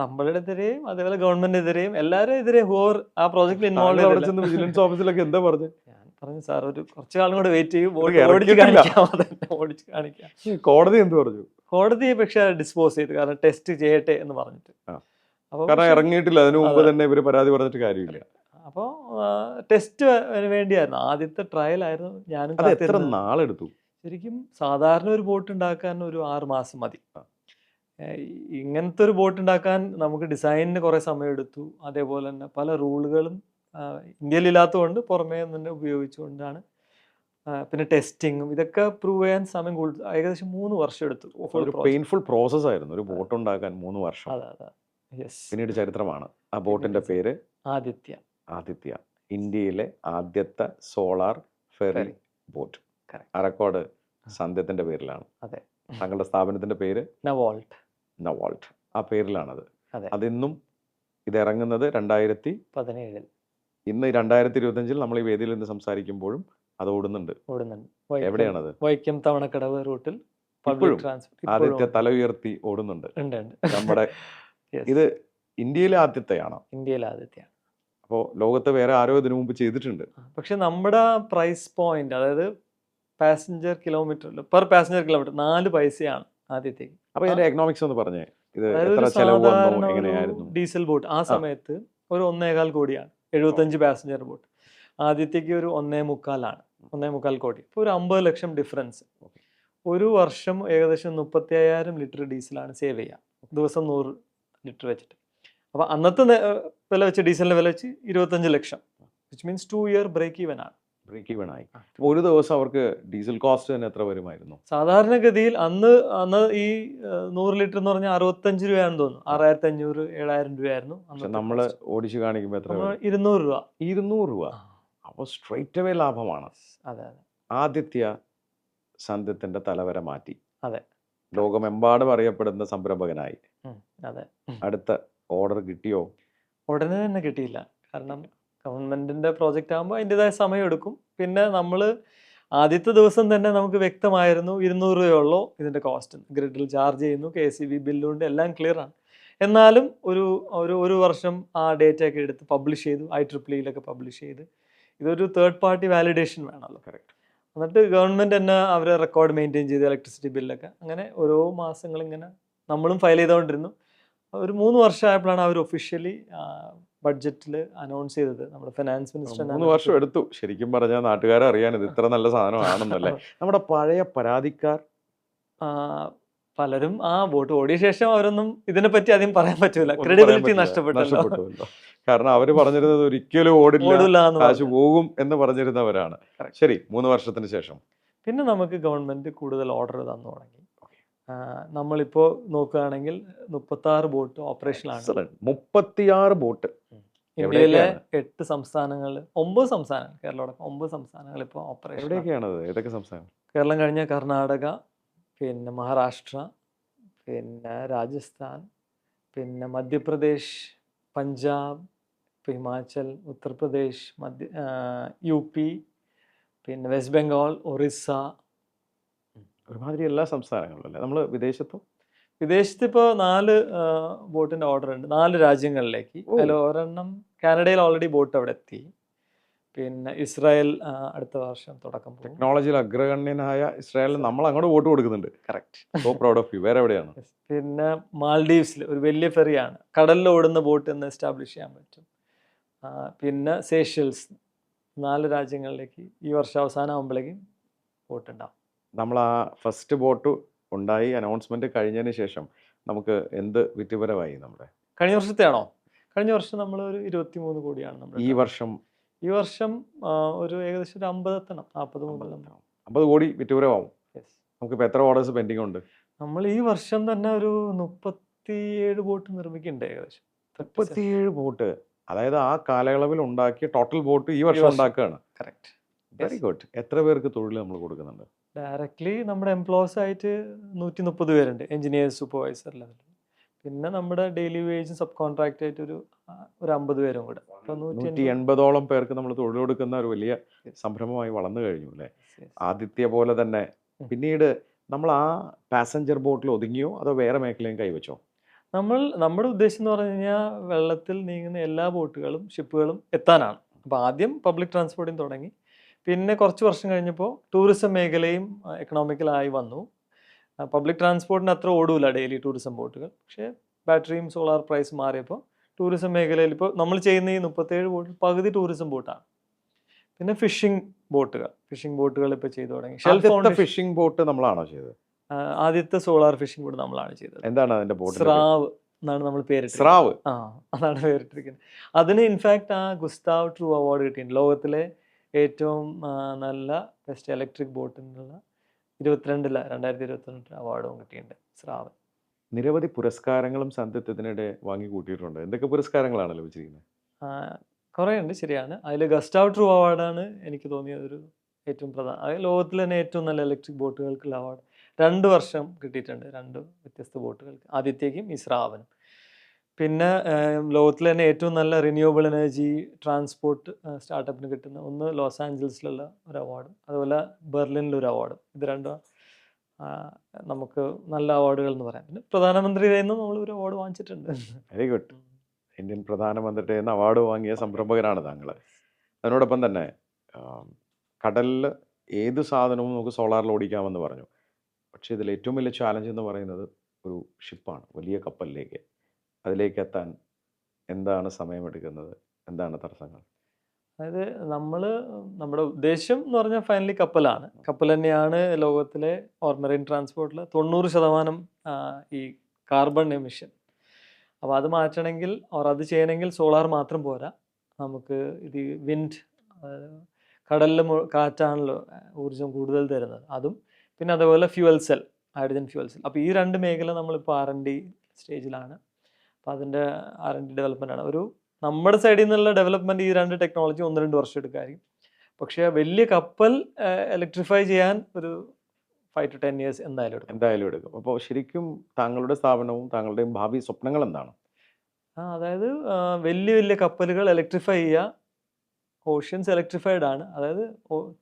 നമ്മളുടെ എതിരെയും അതേപോലെ ഗവൺമെന്റിനെതിരെയും എല്ലാവരും എതിരെ ഹോർ ആ പ്രോജക്റ്റിൽ ഇൻവോൾവ് അവിടെ ചെന്ന് വിജിലൻസ് ഓഫീസിലൊക്കെ എന്താ പറഞ്ഞു? ഞാൻ പറഞ്ഞു സാർ ഒരു കുറച്ച് കാലം കൂടെ വെയിറ്റ് ചെയ്യും. ഓടിച്ച് കാണിക്കാം. ഓടിച്ച് കാണിക്കാം. കോടതി എന്ത് പറഞ്ഞു? കോടതി പക്ഷെ ഡിസ്പോസ് ചെയ്തു. കാരണം ടെസ്റ്റ് ചെയ്യട്ടെ എന്ന് പറഞ്ഞിട്ട്. കാരണം ഇറങ്ങിയിട്ടില്ല. അതിനു മുമ്പ് തന്നെ ഇവർ പരാതി പറഞ്ഞിട്ട് കാര്യമില്ല. ടെസ്റ്റ് വേണ്ടിയായിരുന്നു. ആദ്യത്തെ ട്രയൽ ആയിരുന്നു. ഞാനും എത്ര. നാളെടുത്തു? ശരിക്കും സാധാരണ ഒരു ബോട്ട് ഉണ്ടാക്കാൻ ഒരു ആറ് മാസം മതി. ഇങ്ങനത്തെ ഒരു ബോട്ട് ഉണ്ടാക്കാൻ നമുക്ക് ഡിസൈനിന് കുറേ സമയം എടുത്തു അതേപോലെ തന്നെ പല റൂളുകളും ഇന്ത്യയിൽ ഇല്ലാത്തതുകൊണ്ട് പുറമേ തന്നെ ഉപയോഗിച്ചുകൊണ്ടാണ്. പിന്നെ ടെസ്റ്റിങ്ങും ഇതൊക്കെ പ്രൂവ് ചെയ്യാൻ സമയം കൂടുതൽ ഏകദേശം മൂന്ന് വർഷം എടുത്തു. ഒരു പെയിൻഫുൾ പ്രോസസ് ആയിരുന്നു. ഒരു ബോട്ട് ഉണ്ടാക്കാൻ മൂന്ന് വർഷം. അതെ അതെ യെസ് പിന്നീട് ചരിത്രമാണ്. ആ ബോട്ടിന്റെ പേര്? ആദിത്യ. ആദിത്യ. ഇന്ത്യയിലെ ആദ്യത്തെ സോളാർ ഫെറി ബോട്ട്. അറക്കോട് അരക്കോട് സന്ധ്യത്തിന്റെ പേരിലാണ്. അതെ. താങ്കളുടെ സ്ഥാപനത്തിന്റെ പേര്? നവോൾട്ട്. നവോൾട്ട്. ആ പേരിലാണത്. അതെ. അതിന്നും ഇത് ഇറങ്ങുന്നത് രണ്ടായിരത്തി പതിനേഴിൽ. ഇന്ന് രണ്ടായിരത്തി ഇരുപത്തഞ്ചിൽ നമ്മൾ ഈ വേദിയിൽ നിന്ന് സംസാരിക്കുമ്പോഴും അത് ഓടുന്നുണ്ട്. ഓടുന്നുണ്ട്. എവിടെയാണത്? വൈക്കം തവണക്കടവ് റൂട്ടിൽ ഇപ്പോഴും? ആദിത്യ തല ഉയർത്തി ഓടുന്നുണ്ട്. നമ്മുടെ ഇത് ഇന്ത്യയിലെ ആദ്യത്തെയാണോ? ഇന്ത്യയിലെ ആദ്യത്തെയാണ്. അപ്പോൾ ലോകത്ത് വേറെ ആരോ ഇതിനു മുമ്പ് ചെയ്തിട്ടുണ്ട്. പക്ഷെ നമ്മുടെ പ്രൈസ് പോയിന്റ് അതായത് passenger kilometre per passenger kilometre നാല് പൈസയാണ് ആദ്യത്തേക്ക് അപ്പൊ ഇതിന്റെ എക്കണോമിക്സ് ഒന്ന് പറഞ്ഞേ. ഇത് എത്ര ചെലവ് വന്നു എങ്ങനെയായിരുന്നു? ഡീസൽ ബോട്ട് ആ സമയത്ത് ഒരു ഒന്നേകാൽ കോടിയാണ്. എഴുപത്തഞ്ച് പാസഞ്ചർ ബോട്ട് ആദ്യത്തേക്ക് ഒരു ഒന്നേ മുക്കാലാണ് ഒന്നേ മുക്കാൽ കോടി. ഇപ്പോൾ ഒരു അമ്പത് ലക്ഷം ഡിഫറൻസ് ഒരു വർഷം ഏകദേശം മുപ്പത്തി അയ്യായിരം ലിറ്റർ ഡീസലാണ് സേവ് ചെയ്യുക ദിവസം നൂറ് ലിറ്റർ വെച്ചിട്ട്. അപ്പോൾ അന്നത്തെ വില വെച്ച് ഡീസലിന്റെ വില വെച്ച് ഇരുപത്തഞ്ച് lakh. Which means two year break even ആണ്. ബ്രേക്ക് ഈവൻ ആയി ഒരു ദിവസം അവർക്ക് ഡീസൽ കോസ്റ്റ് തന്നെ എത്ര വരുമായിരുന്നു? സാധാരണഗതിയിൽ അന്ന് അന്ന് ഈ നൂറ് ലിറ്റർ എന്ന് പറഞ്ഞാൽ അറുപത്തഞ്ച് രൂപയാണെന്ന് തോന്നുന്നു. ആറായിരത്തി അഞ്ഞൂറ് ഏഴായിരം രൂപയായിരുന്നു പക്ഷെ നമ്മൾ. ഓടിച്ചു കാണിക്കുമ്പോൾ എത്ര? ഇരുന്നൂറ് രൂപ. ഇരുന്നൂറ് രൂപ. അപ്പോൾ സ്ട്രൈറ്റ് അവേ ലാഭമാണ്. അതെ അതെ. ആദിത്യ സന്ധ്യത്തിന്റെ തലവര മാറ്റി. അതെ. ലോകമെമ്പാടും അറിയപ്പെടുന്ന സംരംഭകനായി. അതെ. അടുത്ത ഓർഡർ കിട്ടിയോ? ഉടനെ തന്നെ കിട്ടിയില്ല. കാരണം ഗവൺമെന്റിന്റെ പ്രോജക്റ്റ് ആകുമ്പോൾ അതിന്റെതായ സമയം എടുക്കും. പിന്നെ നമ്മൾ ആദ്യത്തെ ദിവസം തന്നെ നമുക്ക് വ്യക്തമായിരുന്നു ഇരുന്നൂറ് രൂപയുള്ളൂ ഇതിന്റെ കോസ്റ്റ് ഗ്രിഡിൽ ചാർജ് ചെയ്യുന്നു കെ സി ബി ബില്ലുണ്ട് എല്ലാം ക്ലിയർ ആണ്. എന്നാലും ഒരു ഒരു ഒരു വർഷം ആ ഡേറ്റ ഒക്കെ എടുത്ത് പബ്ലിഷ് ചെയ്തു ഐ ട്രിപ്പിളിയിലൊക്കെ പബ്ലിഷ് ചെയ്ത്. ഇതൊരു തേർഡ് പാർട്ടി വാലിഡേഷൻ വേണമല്ലോ. കറക്റ്റ് എന്നിട്ട് ഗവൺമെന്റ് തന്നെ അവരെ റെക്കോർഡ് മെയിന്റെയിൻ ചെയ്ത് ഇലക്ട്രിസിറ്റി ബില്ലൊക്കെ അങ്ങനെ ഓരോ മാസങ്ങൾ ഇങ്ങനെ നമ്മളും ഫയൽ ചെയ്തുകൊണ്ടിരുന്നു ഒരു മൂന്ന് വർഷമായപ്പോഴാണ് അവർ ഒഫീഷ്യലി ബഡ്ജറ്റിൽ അനൗൺസ് ചെയ്തത്. നമ്മുടെ ഫിനാൻസ് മിനിസ്റ്റർ മൂന്ന് വർഷം എടുത്തു. ശരിക്കും പറഞ്ഞാൽ നാട്ടുകാരെ അറിയാൻ ഇത് ഇത്ര നല്ല സാധനമാണെന്നല്ലേ? നമ്മുടെ പഴയ പരാതിക്കാർ പലരും ആ വോട്ട് ഓടിയ ശേഷം അവരൊന്നും ഇതിനെ പറ്റി അധികം പറയാൻ പറ്റൂല. ക്രെഡിബിലിറ്റി നഷ്ടപ്പെട്ടു നഷ്ടപ്പെട്ടല്ലോ. കാരണം അവർ പറഞ്ഞിരുന്നത് ഒരിക്കലും ഓടില്ല. കാശ് പോകും എന്ന് പറഞ്ഞിരുന്നവരാണ്. ശരി മൂന്ന് വർഷത്തിന് ശേഷം. പിന്നെ നമുക്ക് ഗവൺമെന്റ് കൂടുതൽ ഓർഡർ തന്നു തുടങ്ങി. Okay. ആ, നമ്മളിപ്പോ നോക്കുകയാണെങ്കിൽ മുപ്പത്തി ആറ് ബോട്ട് ഓപ്പറേഷനിലാണ്. മുപ്പത്തിയാറ് ബോട്ട് ഇന്ത്യയിലെ എട്ട് സംസ്ഥാനങ്ങളിൽ ഒമ്പത് സംസ്ഥാനങ്ങൾ കേരളമടക്കം ഒമ്പത് സംസ്ഥാനങ്ങൾ ഇപ്പോൾ ഓപ്പറേഷൻ എവിടെയൊക്കെയാണത്? ഏതൊക്കെ സംസ്ഥാനം? കേരളം കഴിഞ്ഞ കർണാടക പിന്നെ മഹാരാഷ്ട്ര പിന്നെ രാജസ്ഥാൻ പിന്നെ മധ്യപ്രദേശ് പഞ്ചാബ് ഹിമാചൽ ഉത്തർപ്രദേശ് മധ്യ യു പി പിന്നെ വെസ്റ്റ് ബംഗാൾ ഒറീസ ഒരുമാതിരി എല്ലാ സംസ്ഥാനങ്ങളിലും അല്ലേ? നമ്മൾ വിദേശത്തും വിദേശത്ത് ഇപ്പോൾ നാല് ബോട്ടിന്റെ ഓർഡർ ഉണ്ട്. നാല് രാജ്യങ്ങളിലേക്ക്. അതിൽ ഒരെണ്ണം കാനഡയിൽ ഓൾറെഡി ബോട്ട് അവിടെ എത്തി. പിന്നെ ഇസ്രായേൽ അടുത്ത വർഷം തുടക്കം ടെക്നോളജിയിൽ അഗ്രഗണ്യനായ ഇസ്രായേലിൽ നമ്മൾ അങ്ങോട്ട് വോട്ട് കൊടുക്കുന്നുണ്ട്. Correct so proud of you വേറെ എവിടെയാണ്? പിന്നെ മാൽഡീവ്സിൽ ഒരു വലിയ ഫെറിയാണ് കടലിൽ ഓടുന്ന ബോട്ട് എന്ന് എസ്റ്റാബ്ലിഷ് ചെയ്യാൻ പറ്റും. പിന്നെ സേഷ്യൽസ് നാല് രാജ്യങ്ങളിലേക്ക് ഈ വർഷം അവസാനം ആകുമ്പോഴേക്കും വോട്ടുണ്ടാവും നമ്മൾ ആ ഫസ്റ്റ് ബോട്ട് ഉണ്ടായി അനൗൺസ്മെന്റ് കഴിഞ്ഞതിന് ശേഷം നമുക്ക് എന്ത് വിറ്റുപരമായി നമ്മുടെ? കഴിഞ്ഞ വർഷത്തെ ആണോ കഴിഞ്ഞ വർഷം നമ്മൾ ഒരു ഇരുപത്തി മൂന്ന് കോടിയാണ് നമ്മൾ ഈ വർഷം ഈ വർഷം ഒരു ഏകദേശം ഒരു അമ്പത് എത്തണം നാൽപ്പത് മുതൽ അമ്പത് കോടി വിറ്റുപരമാവും നമുക്ക് നമുക്കിപ്പോൾ എത്ര ഓർഡേഴ്സ് പെൻഡിങ് ഉണ്ട്? നമ്മൾ ഈ വർഷം തന്നെ ഒരു മുപ്പത്തിയേഴ് ബോട്ട് നിർമ്മിക്കുന്നുണ്ട് ഏകദേശം. മുപ്പത്തിയേഴ് ബോട്ട് അതായത് ആ കാലയളവിൽ ഉണ്ടാക്കിയ ടോട്ടൽ ബോട്ട് ഈ വർഷം വർഷം. ഉണ്ടാക്കുകയാണ്. കറക്റ്റ് വെരി ഗുഡ് എത്ര പേർക്ക് തൊഴിൽ നമ്മൾ കൊടുക്കുന്നുണ്ട്? ഡയറക്ട്ലി നമ്മുടെ എംപ്ലോയീസ് ആയിട്ട് നൂറ്റി മുപ്പത് പേരുണ്ട് എഞ്ചിനീയേഴ്സ് സൂപ്പർവൈസർ ലെവലിൽ പിന്നെ നമ്മുടെ ഡെയിലി വേജും സബ് കോൺട്രാക്ട് ആയിട്ട് ഒരു ഒരു അമ്പത് പേരും കൂടെ. നൂറ്റി എൺപതോളം പേർക്ക് നമ്മൾ തൊഴിൽ കൊടുക്കുന്ന ഒരു വലിയ സംരംഭമായി വളർന്നു കഴിഞ്ഞു അല്ലേ? ആദിത്യ പോലെ തന്നെ. പിന്നീട് നമ്മൾ ആ പാസഞ്ചർ ബോട്ടിൽ ഒതുങ്ങിയോ? അതോ വേറെ മേഖലയും കൈവച്ചോ? നമ്മൾ നമ്മുടെ ഉദ്ദേശം എന്ന് പറഞ്ഞു കഴിഞ്ഞാൽ വെള്ളത്തിൽ നീങ്ങുന്ന എല്ലാ ബോട്ടുകളും ഷിപ്പുകളും എത്താനാണ്. അപ്പോൾ ആദ്യം പബ്ലിക് ട്രാൻസ്പോർട്ടിങ് തുടങ്ങി. പിന്നെ കുറച്ച് വർഷം കഴിഞ്ഞപ്പോൾ ടൂറിസം മേഖലയും എക്കണോമിക്കലായി വന്നു. പബ്ലിക് ട്രാൻസ്പോർട്ടിന് അത്ര ഓടൂല ഡെയിലി ടൂറിസം ബോട്ടുകൾ. പക്ഷേ ബാറ്ററിയും സോളാർ പ്രൈസ് മാറിയപ്പോൾ ടൂറിസം മേഖലയിൽ ഇപ്പോൾ നമ്മൾ ചെയ്യുന്ന ഈ മുപ്പത്തേഴ് ബോട്ടിൽ പകുതി ടൂറിസം ബോട്ടാണ്. പിന്നെ ഫിഷിംഗ് ബോട്ടുകൾ. ഫിഷിംഗ് ബോട്ടുകൾ ഇപ്പോൾ ചെയ്തു തുടങ്ങി. ഷെൽഫ് ഫിഷിംഗ് ബോട്ട് നമ്മളാണോ ചെയ്തത്? ആദ്യത്തെ സോളാർ ഫിഷിംഗ് ബോട്ട് നമ്മളാണ് ചെയ്തത്. എന്താണ് അതിന്റെ ബോട്ട് സ്രാവ് എന്നാണ് നമ്മൾ പേര് സ്രാവ്. ആ അതാണ് പേരിട്ടിരിക്കുന്നത്. അതിന് ഇൻഫാക്ട് ആ ഗുസ്താവ് ട്രൂ അവാർഡ് കിട്ടിയിട്ടുണ്ട്. ലോകത്തിലെ ഏറ്റവും നല്ല ബെസ്റ്റ് ഇലക്ട്രിക് ബോട്ടിനുള്ള ഇരുപത്തിരണ്ടില രണ്ടായിരത്തി ഇരുപത്തിരണ്ട് അവാർഡും കിട്ടിയിട്ടുണ്ട് ശ്രാവൻ നിരവധി പുരസ്കാരങ്ങളും സന്ധ്യത്തിനിടെ വാങ്ങി കൂട്ടിയിട്ടുണ്ട്. എന്തൊക്കെ പുരസ്കാരങ്ങളാണ് ലഭിച്ചിരിക്കുന്നത്? കുറേ ഉണ്ട് ശരിയാണ്. അതിൽ ഗസ്റ്റാവ് ട്രൂ അവാർഡാണ് എനിക്ക് തോന്നിയ ഒരു ഏറ്റവും പ്രധാന അത് ലോകത്തിൽ തന്നെ ഏറ്റവും നല്ല ഇലക്ട്രിക് ബോട്ടുകൾക്കുള്ള അവാർഡ് രണ്ട് വർഷം കിട്ടിയിട്ടുണ്ട് രണ്ട് വ്യത്യസ്ത ബോട്ടുകൾക്ക് ആദ്യത്തേക്കും ഈ സ്രാവനും പിന്നെ ലോകത്തിലെ തന്നെ ഏറ്റവും നല്ല റിന്യൂവബിൾ എനർജി ട്രാൻസ്പോർട്ട് സ്റ്റാർട്ടപ്പിന് കിട്ടുന്ന ഒന്ന് ലോസ് ആഞ്ചൽസിലുള്ള ഒരു അവാർഡും അതുപോലെ ബെർലിനിൽ ഒരു അവാർഡും ഇത് രണ്ടും നമുക്ക് നല്ല അവാർഡുകൾ എന്ന് പറയാം. പിന്നെ പ്രധാനമന്ത്രിയുടെ നിന്നും നമ്മൾ ഒരു അവാർഡ് വാങ്ങിച്ചിട്ടുണ്ട് വെരി ഗുഡ് ഇന്ത്യൻ പ്രധാനമന്ത്രിയുടെ നിന്ന് അവാർഡ് വാങ്ങിയ സംരംഭകരാണ് താങ്കൾ അതിനോടൊപ്പം തന്നെ കടലിൽ ഏത് സാധനവും നമുക്ക് സോളാറിൽ ഓടിക്കാമെന്ന് പറഞ്ഞു. പക്ഷേ ഇതിൽ ഏറ്റവും വലിയ ചാലഞ്ച് എന്ന് പറയുന്നത് ഒരു ഷിപ്പാണ് വലിയ കപ്പലിലേക്ക്. അതിലേക്ക് എത്താൻ എന്താണ് സമയമെടുക്കുന്നത്? എന്താണ് തടസ്സങ്ങൾ? അതായത് നമ്മൾ നമ്മുടെ ഉദ്ദേശം എന്ന് പറഞ്ഞാൽ ഫൈനലി കപ്പലാണ്. കപ്പൽ തന്നെയാണ് ലോകത്തിലെ ഓർ മെറൈൻ ട്രാൻസ്പോർട്ടിൽ തൊണ്ണൂറ് ശതമാനം ഈ കാർബൺ എമിഷൻ അപ്പോൾ അത് മാറ്റണമെങ്കിൽ ഓർ അത് ചെയ്യണമെങ്കിൽ സോളാർ മാത്രം പോരാ. നമുക്ക് ഇത് വിൻഡ് കടലിൽ കാറ്റാണല്ലോ ഊർജം കൂടുതൽ തരുന്നത്. അതും പിന്നെ അതുപോലെ fuel cell hydrogen fuel cell അപ്പോൾ ഈ രണ്ട് മേഖല നമ്മളിപ്പോൾ ആർ എൻ ഡി സ്റ്റേജിലാണ് അപ്പോൾ അതിന്റെ ആർ എൻ ഡി ഡെവലപ്മെന്റ് ആണ്. ഒരു നമ്മുടെ സൈഡിൽ നിന്നുള്ള ഡെവലപ്മെന്റ് ഈ രണ്ട് ടെക്നോളജി ഒന്ന് രണ്ട് വർഷം എടുക്കുമായിരിക്കും പക്ഷേ വലിയ കപ്പൽ ഇലക്ട്രിഫൈ ചെയ്യാൻ ഒരു ഫൈവ് ടു ടെൻ ഇയേഴ്സ് എന്തായാലും എടുക്കും. എന്തായാലും എടുക്കും. അപ്പോൾ ശരിക്കും താങ്കളുടെ സ്ഥാപനവും താങ്കളുടെയും ഭാവി സ്വപ്നങ്ങൾ എന്താണ്? ആ അതായത് വലിയ വലിയ കപ്പലുകൾ ഇലക്ട്രിഫൈ ചെയ്യുക ഓഷ്യൻസ് ഇലക്ട്രിഫൈഡ് ആണ്. അതായത്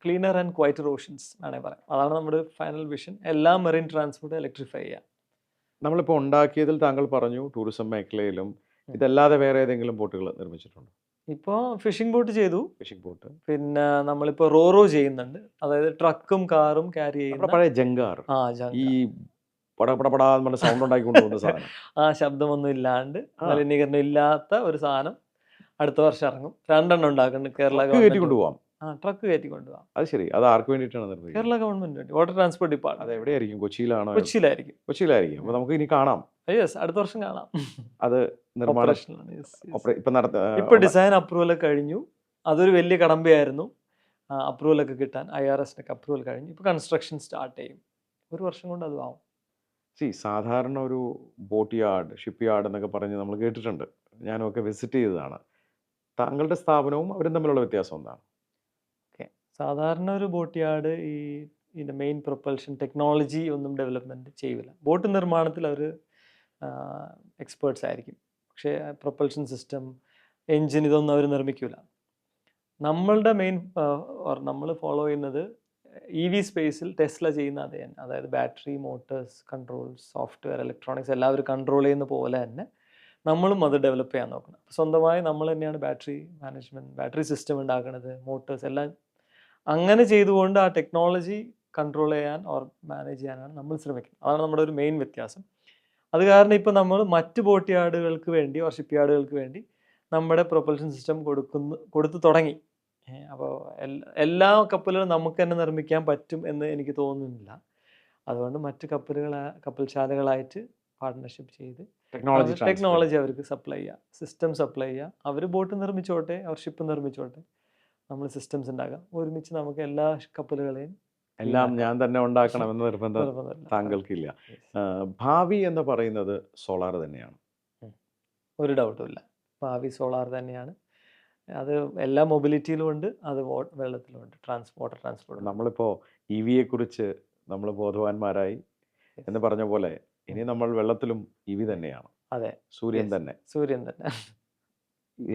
ക്ലീനർ ആൻഡ് ക്വൈറ്റർ ഓഷ്യൻസ് വേണമെങ്കിൽ പറയാം. അതാണ് നമ്മുടെ ഫൈനൽ വിഷൻ എല്ലാ മെറീൻ ട്രാൻസ്പോർട്ട് ഇലക്ട്രിഫൈ ചെയ്യുക. നമ്മളിപ്പോൾ ഉണ്ടാക്കിയതിൽ താങ്കൾ പറഞ്ഞു ടൂറിസം മേഖലയിലും ഇതല്ലാതെ വേറെ ഏതെങ്കിലും ബോട്ടുകൾ നിർമ്മിച്ചിട്ടുണ്ട്? ഇപ്പോൾ ഫിഷിംഗ് ബോട്ട് ചെയ്തു. Fishing boat. പിന്നെ നമ്മളിപ്പോൾ റോറോ ചെയ്യുന്നുണ്ട്. അതായത് ട്രക്കും കാറും ക്യാരി ചെയ്യുന്ന പഴയ ജങ്കാർ ആ ഈ സൗണ്ട് ഉണ്ടാക്കി സാധനം. ആ ശബ്ദമൊന്നും ഇല്ലാണ്ട്. മലിനീകരണം ഇല്ലാത്ത ഒരു സാധനം അടുത്ത വർഷം ഇറങ്ങും. രണ്ടെണ്ണം ഉണ്ടാക്കുന്നുണ്ട് കേരള കയറ്റി ആ ട്രക്ക് കയറ്റി കൊണ്ടുപോകാം അത് ശരി. അത് ആർക്ക് വേണ്ടിയിട്ടാണ് കേരള ഗവൺമെന്റ് വേണ്ടി വാട്ടർ ട്രാൻസ്പോർട്ട് അത് ഡിപ്പാർട്ട്മെന്റ് എവിടെയായിരിക്കും? കൊച്ചിയിലാണോ? കൊച്ചിയിലായിരിക്കും. കൊച്ചിയിലായിരിക്കും. അപ്പോൾ നമുക്ക് ഇനി കാണാം. യെസ് അടുത്ത വർഷം കാണാം. അത് നിർമ്മാണ നടത്ത ഇപ്പൊ ഡിസൈൻ അപ്രൂവൽ കഴിഞ്ഞു. അതൊരു വലിയ കടമ്പയായിരുന്നു. അപ്രൂവൽ ഒക്കെ കിട്ടാൻ ഐ ആർ എസിനൊക്കെ അപ്രൂവൽ കഴിഞ്ഞു. ഇപ്പൊ കൺസ്ട്രക്ഷൻ സ്റ്റാർട്ട് ചെയ്യും. ഒരു വർഷം കൊണ്ട് അത് ആവും. സി സാധാരണ ഒരു ബോട്ട് യാർഡ് ഷിപ്പ് യാർഡ് എന്നൊക്കെ പറഞ്ഞ് നമ്മൾ കേട്ടിട്ടുണ്ട്. ഞാനൊക്കെ വിസിറ്റ് ചെയ്തതാണ്. താങ്കളുടെ സ്ഥാപനവും അവരും തമ്മിലുള്ള വ്യത്യാസം എന്താണ്? സാധാരണ ഒരു ബോട്ട് യാർഡ് ഈ ഇതിന്റെ മെയിൻ പ്രൊപ്പൽഷൻ ടെക്നോളജി ഒന്നും ഡെവലപ്മെന്റ് ചെയ്യില്ല ബോട്ട് നിർമ്മാണത്തിൽ അവർ എക്സ്പേർട്സ് ആയിരിക്കും. പക്ഷേ പ്രൊപ്പൽഷൻ സിസ്റ്റം എൻജിൻ ഇതൊന്നും അവർ നിർമ്മിക്കില്ല നമ്മളുടെ മെയിൻ ഓർ നമ്മൾ ഫോളോ ചെയ്യുന്നത് ഇ വി സ്പേസിൽ ടെസ്ല ചെയ്യുന്ന അതേ തന്നെ. അതായത് battery motors controls software electronics എല്ലാവരും കൺട്രോൾ ചെയ്യുന്ന പോലെ തന്നെ നമ്മളും അത് ഡെവലപ്പ് ചെയ്യാൻ നോക്കണം. സ്വന്തമായി നമ്മൾ തന്നെയാണ് ബാറ്ററി മാനേജ്മെന്റ് ബാറ്ററി സിസ്റ്റം ഉണ്ടാക്കുന്നത് മോട്ടേഴ്സ് എല്ലാം അങ്ങനെ ചെയ്തുകൊണ്ട് ആ ടെക്നോളജി കൺട്രോൾ ചെയ്യാൻ ഓർ മാനേജ് ചെയ്യാനാണ് നമ്മൾ ശ്രമിക്കുന്നത്. അതാണ് നമ്മുടെ ഒരു മെയിൻ വ്യത്യാസം. അത് കാരണം ഇപ്പോൾ നമ്മൾ മറ്റ് ബോട്ട് യാർഡുകൾക്ക് വേണ്ടി ഓർ ഷിപ്പ് യാർഡുകൾക്ക് വേണ്ടി നമ്മുടെ പ്രൊപ്പൽഷൻ സിസ്റ്റം കൊടുക്കുന്നു കൊടുത്തു തുടങ്ങി. അപ്പോൾ എല്ലാ കപ്പലുകളും നമുക്ക് തന്നെ നിർമ്മിക്കാൻ പറ്റും എന്ന് എനിക്ക് തോന്നുന്നില്ല. അതുകൊണ്ട് മറ്റ് കപ്പലുകൾ കപ്പൽശാലകളായിട്ട് പാർട്ട്ണർഷിപ്പ് ചെയ്ത് ടെക്നോളജി ടെക്നോളജി അവർക്ക് സപ്ലൈ ചെയ്യുക സിസ്റ്റം സപ്ലൈ ചെയ്യുക അവർ ബോട്ട് നിർമ്മിച്ചോട്ടെ അവർ ഷിപ്പ് നിർമ്മിച്ചോട്ടെ. നമ്മൾ സിസ്റ്റംസ് ഉണ്ടാക്കാം. ഒരുമിച്ച് നമുക്ക് എല്ലാ കപ്പലുകളെയും എല്ലാം ഞാൻ തന്നെ ഉണ്ടാക്കണം ഉണ്ടാക്കണമെന്ന് നിർബന്ധം താങ്കൾക്കില്ല. ഭാവി എന്ന് പറയുന്നത് സോളാർ തന്നെയാണ്. ഒരു ഡൗട്ടുമില്ല ഭാവി സോളാർ തന്നെയാണ്. അത് എല്ലാ മൊബിലിറ്റിയിലും ഉണ്ട് അത് വെള്ളത്തിലും ഉണ്ട്. ട്രാൻസ്പോർട്ട് ട്രാൻസ്പോർട്ട് നമ്മളിപ്പോൾ ഇ വിയെ കുറിച്ച് നമ്മൾ ബോധവാന്മാരായി എന്ന് പറഞ്ഞ പോലെ ഇനി നമ്മൾ വെള്ളത്തിലും ഇ വി തന്നെയാണ്. അതെ. സൂര്യൻ തന്നെ. സൂര്യൻ തന്നെ.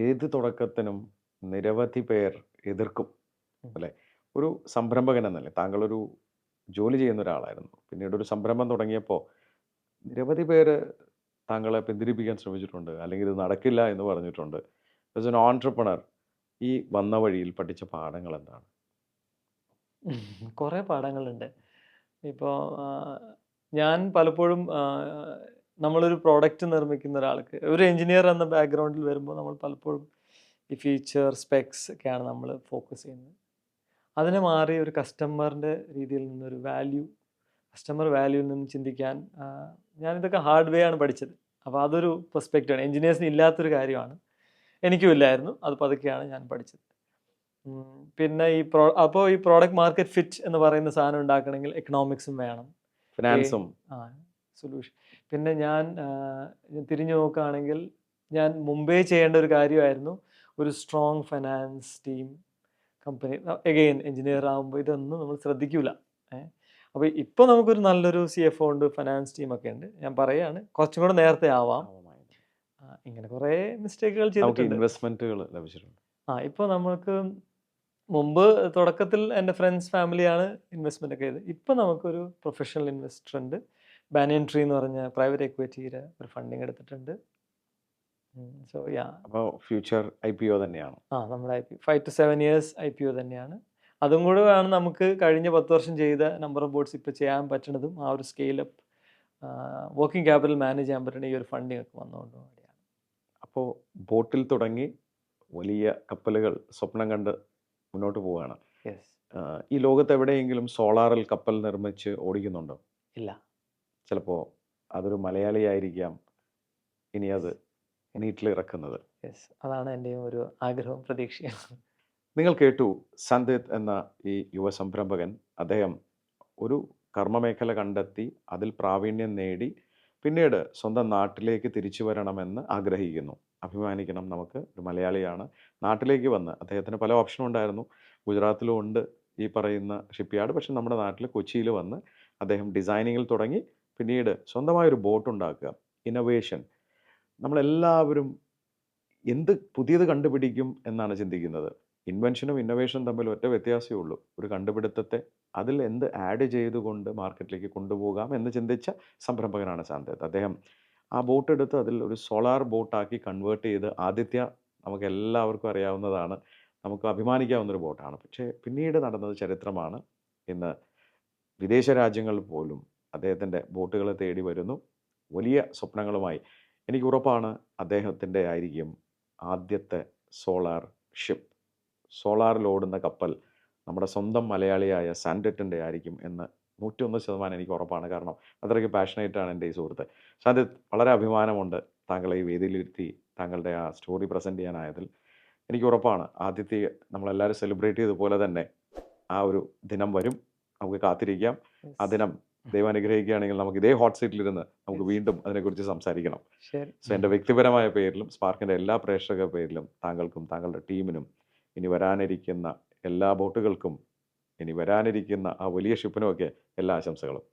ഏത് തുടക്കത്തിനും നിരവധി പേർ എതിർക്കും. അല്ലേ? ഒരു സംരംഭകൻ എന്നല്ലേ താങ്കളൊരു ജോലി ചെയ്യുന്ന ഒരാളായിരുന്നു. പിന്നീട് ഒരു സംരംഭം തുടങ്ങിയപ്പോൾ നിരവധി പേര് താങ്കളെ പിന്തിരിപ്പിക്കാൻ ശ്രമിച്ചിട്ടുണ്ട് അല്ലെങ്കിൽ ഇത് നടക്കില്ല എന്ന് പറഞ്ഞിട്ടുണ്ട്. ആസ് എൻ ഓൺട്രപ്രണർ ഈ വന്ന വഴിയിൽ പഠിച്ച പാഠങ്ങൾ എന്താണ് കുറേ പാഠങ്ങളുണ്ട്. ഇപ്പോൾ ഞാൻ പലപ്പോഴും നമ്മളൊരു പ്രോഡക്റ്റ് നിർമ്മിക്കുന്ന ഒരാൾക്ക് ഒരു എഞ്ചിനീയർ എന്ന ബാക്ക്ഗ്രൗണ്ടിൽ വരുമ്പോൾ നമ്മൾ പലപ്പോഴും ഈ ഫീച്ചർ സ്പെക്സ് ഒക്കെയാണ് നമ്മൾ ഫോക്കസ് ചെയ്യുന്നത്. അതിനെ മാറി ഒരു കസ്റ്റമറിന്റെ രീതിയിൽ നിന്നൊരു വാല്യൂ കസ്റ്റമർ വാല്യൂവിൽ നിന്ന് ചിന്തിക്കാൻ ഞാനിതൊക്കെ ഹാർഡ് വേ ആണ് പഠിച്ചത്. അപ്പോൾ അതൊരു പെർസ്പെക്റ്റീവാണ് എൻജിനീയേഴ്സിന് ഇല്ലാത്തൊരു കാര്യമാണ്. എനിക്കും ഇല്ലായിരുന്നു. അത് പതുക്കെയാണ് ഞാൻ പഠിച്ചത്. പിന്നെ ഈ പ്രോ അപ്പോൾ ഈ പ്രോഡക്റ്റ് മാർക്കറ്റ് ഫിറ്റ് എന്ന് പറയുന്ന സാധനം ഉണ്ടാക്കണമെങ്കിൽ എക്കണോമിക്സും വേണം. ഫിനാൻസും ആ സൊല്യൂഷൻ പിന്നെ ഞാൻ തിരിഞ്ഞു നോക്കുകയാണെങ്കിൽ ഞാൻ മുമ്പേ ചെയ്യേണ്ട ഒരു കാര്യമായിരുന്നു. ഒരു strong finance team company again engineer ആകുമ്പോൾ ഇതൊന്നും നമ്മൾ ശ്രദ്ധിക്കൂല. ഏഹ് അപ്പോൾ ഇപ്പോൾ നമുക്കൊരു നല്ലൊരു സി എഫ് ഒ ഉണ്ട് ഫൈനാൻസ് ടീമൊക്കെ ഉണ്ട്. ഞാൻ പറയുകയാണ് കുറച്ചും കൂടെ നേരത്തെ ആവാം. ഇങ്ങനെ കുറേ മിസ്റ്റേക്കുകൾ ചെയ്തിട്ടുണ്ട്. ഇൻവെസ്റ്റ്മെന്റുകൾ ലഭിച്ചിട്ടുണ്ട്. ആ ഇപ്പോൾ നമുക്ക് മുമ്പ് തുടക്കത്തിൽ എന്റെ ഫ്രണ്ട്സ് ഫാമിലിയാണ് ഇൻവെസ്റ്റ്മെന്റ് ഒക്കെ ചെയ്തത്. ഇപ്പോൾ നമുക്കൊരു പ്രൊഫഷണൽ ഇൻവെസ്റ്റർ ഉണ്ട്. ബാനിയൻ ട്രീ എന്ന് പറഞ്ഞ പ്രൈവറ്റ് എക്വിറ്റിയുടെ ഒരു ഫണ്ടിങ് എടുത്തിട്ടുണ്ട്. സോ യാ അപ്പോൾ ഫ്യൂച്ചർ ഐ പി ഒ തന്നെയാണ്. ആ നമ്മുടെ I P five to seven years I P O തന്നെയാണ്. അതും കൂടെ ആണ് നമുക്ക് കഴിഞ്ഞ പത്ത് വർഷം ചെയ്ത നമ്പർ ഓഫ് ബോർഡ്സ് ഇപ്പോൾ ചെയ്യാൻ പറ്റുന്നതും ആ ഒരു സ്കെയിലപ്പ് വർക്കിംഗ് ക്യാപിറ്റൽ മാനേജ് ചെയ്യാൻ പറ്റുന്ന ഈ ഒരു ഫണ്ടിങ് ഒക്കെ വന്നുകൊണ്ട് കൂടിയാണ്. അപ്പോൾ ബോട്ടിൽ തുടങ്ങി വലിയ കപ്പലുകൾ സ്വപ്നം കണ്ട് മുന്നോട്ട് പോവുകയാണ്. യെസ് ഈ ലോകത്ത് എവിടെയെങ്കിലും സോളാറിൽ കപ്പൽ നിർമ്മിച്ച് ഓടിക്കുന്നുണ്ടോ? ഇല്ല. ചിലപ്പോൾ അതൊരു മലയാളി ആയിരിക്കാം ഇനി അത് നീറ്റിൽ ഇറക്കുന്നത് യെസ് അതാണ് എന്റെയും ഒരു ആഗ്രഹവും പ്രതീക്ഷയും. നിങ്ങൾ കേട്ടു സന്ദിത് എന്ന ഈ യുവ സംരംഭകൻ അദ്ദേഹം ഒരു കർമ്മമേഖല കണ്ടെത്തി അതിൽ പ്രാവീണ്യം നേടി പിന്നീട് സ്വന്തം നാട്ടിലേക്ക് തിരിച്ചു വരണമെന്ന് ആഗ്രഹിക്കുന്നു. അഭിമാനിക്കണം നമുക്ക് ഒരു മലയാളിയാണ്. നാട്ടിലേക്ക് വന്ന് അദ്ദേഹത്തിന് പല ഓപ്ഷനും ഉണ്ടായിരുന്നു. ഗുജറാത്തിലും ഉണ്ട് ഈ പറയുന്ന ഷിപ്പ്യാർഡ് പക്ഷെ നമ്മുടെ നാട്ടിൽ കൊച്ചിയിൽ വന്ന് അദ്ദേഹം ഡിസൈനിങ്ങിൽ തുടങ്ങി പിന്നീട് സ്വന്തമായൊരു ബോട്ട് ഉണ്ടാക്കുക ഇന്നൊവേഷൻ നമ്മളെല്ലാവരും എന്ത് പുതിയത് കണ്ടുപിടിക്കും എന്നാണ് ചിന്തിക്കുന്നത്. ഇൻവെൻഷനും ഇന്നോവേഷനും തമ്മിൽ ഒറ്റ വ്യത്യാസമേ ഉള്ളൂ. ഒരു കണ്ടുപിടുത്തത്തെ അതിൽ എന്ത് ആഡ് ചെയ്തുകൊണ്ട് മാർക്കറ്റിലേക്ക് കൊണ്ടുപോകാം എന്ന് ചിന്തിച്ച സംരംഭകനാണ് സാന്തേത് അദ്ദേഹം ആ ബോട്ട് എടുത്ത് അതിൽ ഒരു സോളാർ ബോട്ടാക്കി കൺവേർട്ട് ചെയ്ത് ആദിത്യ നമുക്ക് എല്ലാവർക്കും അറിയാവുന്നതാണ്. നമുക്ക് അഭിമാനിക്കാവുന്ന ഒരു ബോട്ടാണ് പക്ഷേ പിന്നീട് നടന്നത് ചരിത്രമാണ്. ഇന്ന് വിദേശ രാജ്യങ്ങൾ പോലും അദ്ദേഹത്തിന്റെ ബോട്ടുകളെ തേടി വരുന്നു. വലിയ സ്വപ്നങ്ങളുമായി എനിക്ക് ഉറപ്പാണ് അദ്ദേഹത്തിന്റെ ആയിരിക്കും ആദ്യത്തെ സോളാർ ഷിപ്പ്. സോളാറിൽ ഓടുന്ന കപ്പൽ നമ്മുടെ സ്വന്തം മലയാളിയായ സാൻഡറ്റിന്റെ ആയിരിക്കും എന്ന് നൂറ്റൊന്ന് ശതമാനം എനിക്ക് ഉറപ്പാണ്. കാരണം അത്രയ്ക്ക് പാഷനേറ്റാണ് എന്റെ ഈ സുഹൃത്ത്. സാൻഡറ്റ് വളരെ അഭിമാനമുണ്ട് താങ്കളെ ഈ വേദിയിലിരുത്തി താങ്കളുടെ ആ സ്റ്റോറി പ്രസന്റ് ചെയ്യാനായതിൽ. എനിക്ക് ഉറപ്പാണ് ആദ്യത്തെ നമ്മളെല്ലാവരും സെലിബ്രേറ്റ് ചെയ്തതുപോലെ തന്നെ ആ ഒരു ദിനം വരും. നമുക്ക് കാത്തിരിക്കാം. ആ ദിനം ദൈവം അനുഗ്രഹിക്കുകയാണെങ്കിൽ നമുക്ക് ഇതേ ഹോട്ട് സീറ്റിലിരുന്ന് നമുക്ക് വീണ്ടും അതിനെക്കുറിച്ച് സംസാരിക്കണം. ശരി. സോ എന്റെ വ്യക്തിപരമായ പേരിലും സ്പാർക്കിന്റെ എല്ലാ പ്രേക്ഷക പേരിലും താങ്കൾക്കും താങ്കളുടെ ടീമിനും ഇനി വരാനിരിക്കുന്ന എല്ലാ ബോട്ടുകൾക്കും ഇനി വരാനിരിക്കുന്ന ആ വലിയ ഷിപ്പിനുമൊക്കെ എല്ലാ ആശംസകളും.